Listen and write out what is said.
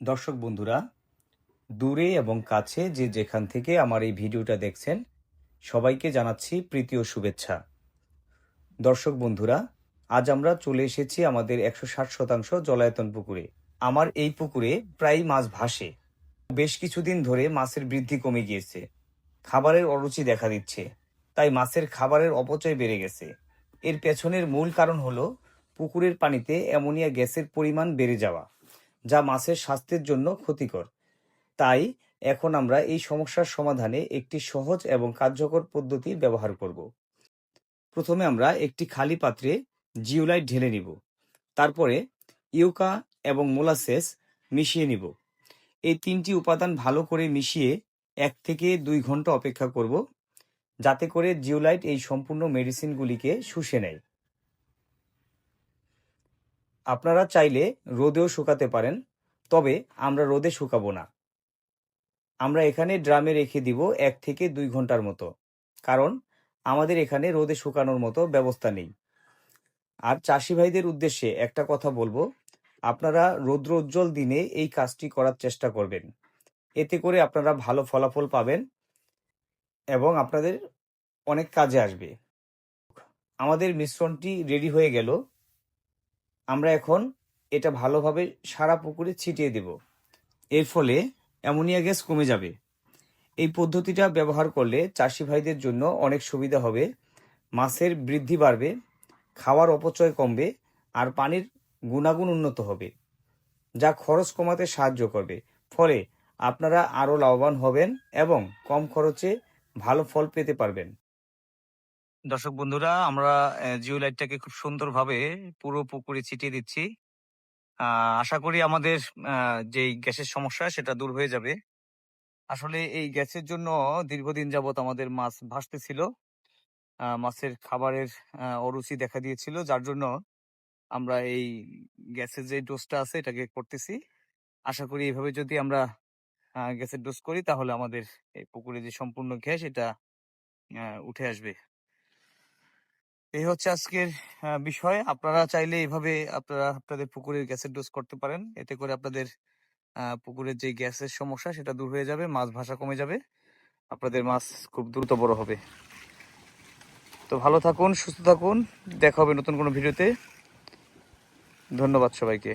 দর্শক বন্ধুরা, দূরে এবং কাছে যে যেখান থেকে আমার এই ভিডিওটা দেখছেন, সবাইকে জানাচ্ছি প্রীতি ও শুভেচ্ছা। দর্শক বন্ধুরা, আজ আমরা চলে এসেছি আমাদের একশো ষাট শতাংশ জলায়তন পুকুরে। আমার এই পুকুরে প্রায় মাছ ভাসে। বেশ কিছুদিন ধরে মাছের বৃদ্ধি কমে গিয়েছে। খাবারের অরুচি দেখা দিচ্ছে। তাই মাছের খাবারের অপচয় বেড়ে গেছে। এর পেছনের মূল কারণ হলো পুকুরের পানিতে অ্যামোনিয়া গ্যাসের পরিমাণ বেড়ে যাওয়া। যা মাছের স্বাস্থ্যের জন্য ক্ষতিকর। তাই এখন আমরা এই সমস্যার সমাধানে একটি সহজ এবং কার্যকর পদ্ধতি ব্যবহার করব। প্রথমে আমরা একটি খালি পাত্রে জিওলাইট ঢেলে নিব। তারপরে ইউকা এবং মোলাসেস মিশিয়ে নিব। এই তিনটি উপাদান ভালো করে মিশিয়ে এক থেকে দুই ঘণ্টা অপেক্ষা করব, যাতে করে জিওলাইট এই সম্পূর্ণ মেডিসিনগুলিকে শুষে নেয়। আপনারা চাইলে রোদেও শুকাতে পারেন, তবে আমরা রোদে শুকাবো না। আমরা এখানে ড্রামে রেখে দিব এক থেকে দুই ঘণ্টার মতো, কারণ আমাদের এখানে রোদে শুকানোর মতো ব্যবস্থা নেই। আর চাষি ভাইদের উদ্দেশ্যে একটা কথা বলব, আপনারা রৌদ্র উজ্জ্বল দিনে এই কাজটি করার চেষ্টা করবেন। এতে করে আপনারা ভালো ফলাফল পাবেন এবং আপনাদের অনেক কাজে আসবে। আমাদের মিশ্রণটি রেডি হয়ে গেল। আমরা এখন এটা ভালোভাবে সারা পুকুরে ছিটিয়ে দেব। এর ফলে অ্যামোনিয়া গ্যাস কমে যাবে। এই পদ্ধতিটা ব্যবহার করলে চাষি ভাইদের জন্য অনেক সুবিধা হবে। মাছের বৃদ্ধি বাড়বে, খাওয়ার অপচয় কমবে, আর পানির গুণাগুণ উন্নত হবে, যা খরচ কমাতে সাহায্য করবে। ফলে আপনারা আরও লাভবান হবেন এবং কম খরচে ভালো ফল পেতে পারবেন। দর্শক বন্ধুরা, আমরা জিও লাইটটাকে খুব সুন্দরভাবে পুরো পুকুরে ছিটিয়ে দিচ্ছি। আশা করি আমাদের যেই গ্যাসের সমস্যা সেটা দূর হয়ে যাবে। আসলে এই গ্যাসের জন্য দীর্ঘদিন যাবত আমাদের মাছ ভাসতেছিল। মাছের খাবারের অরুচি দেখা দিয়েছিল। যার জন্য আমরা এই গ্যাসের যে ডোজটা আছে এটাকে করতেছি। আশা করি এইভাবে যদি আমরা গ্যাসের ডোজ করি তাহলে আমাদের এই পুকুরে যে সম্পূর্ণ গ্যাস, এটা উঠে আসবে। এই হচ্ছে আজকের বিষয়। আপনারা চাইলে এভাবে আপনারা আপনাদের পুকুরের গ্যাসের ডোজ করতে পারেন। এতে করে আপনাদের পুকুরের যে গ্যাসের সমস্যা সেটা দূর হয়ে যাবে, মাছ ভাষা কমে যাবে, আপনাদের মাছ খুব দ্রুত বড় হবে। তো ভালো থাকুন, সুস্থ থাকুন। দেখা হবে নতুন কোনো ভিডিওতে। ধন্যবাদ সবাইকে।